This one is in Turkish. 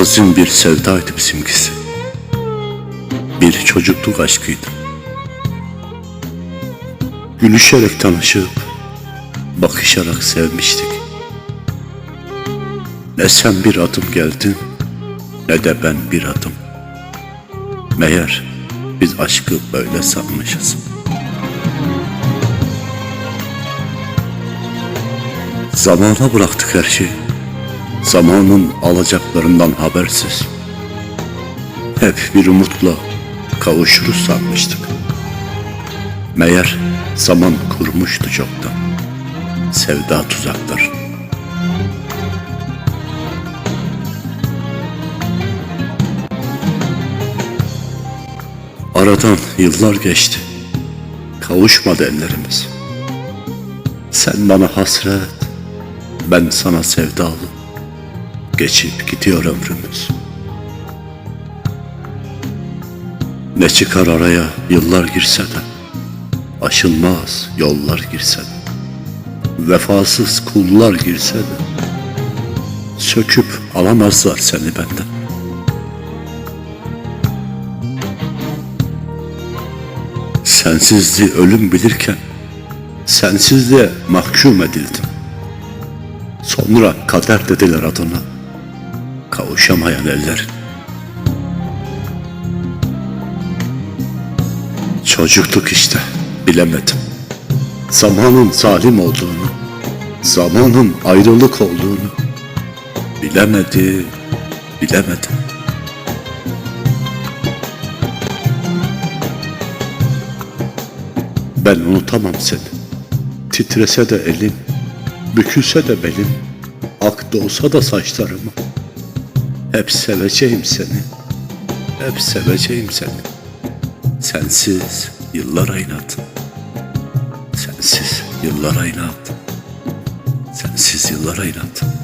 Hazin bir sevdaydı bizimkisi. Bir çocukluk aşkıydı. Gülüşerek tanışıp, bakışarak sevmiştik. Ne sen bir adım geldin, ne de ben bir adım. Meğer biz aşkı böyle sanmışız. Zamana bıraktık her şeyi. Zamanın alacaklarından habersiz. Hep bir umutla kavuşuruz sanmıştık. Meğer zaman kurmuştu çoktan. Sevda tuzaklar. Aradan yıllar geçti. Kavuşmadı ellerimiz. Sen bana hasret, ben sana sevdalı. Geçip gidiyor ömrümüz. Ne çıkar araya yıllar girse de, aşılmaz yollar girse de, vefasız kullar girse de, söküp alamazlar seni benden. Sensizliği ölüm bilirken, sensizliğe mahkum edildim. Sonra kader dediler adına, kavuşamayan eller. Çocukluk işte, bilemedim. Zamanın zalim olduğunu, zamanın ayrılık olduğunu bilemedi, bilemedim. Ben unutamam seni. Titrese de elin, bükülse de belim, ak dolsa da saçlarıma. Hep seveceğim seni, hep seveceğim seni. Sensiz yıllar inat, sensiz yıllar inat, sensiz yıllar inat.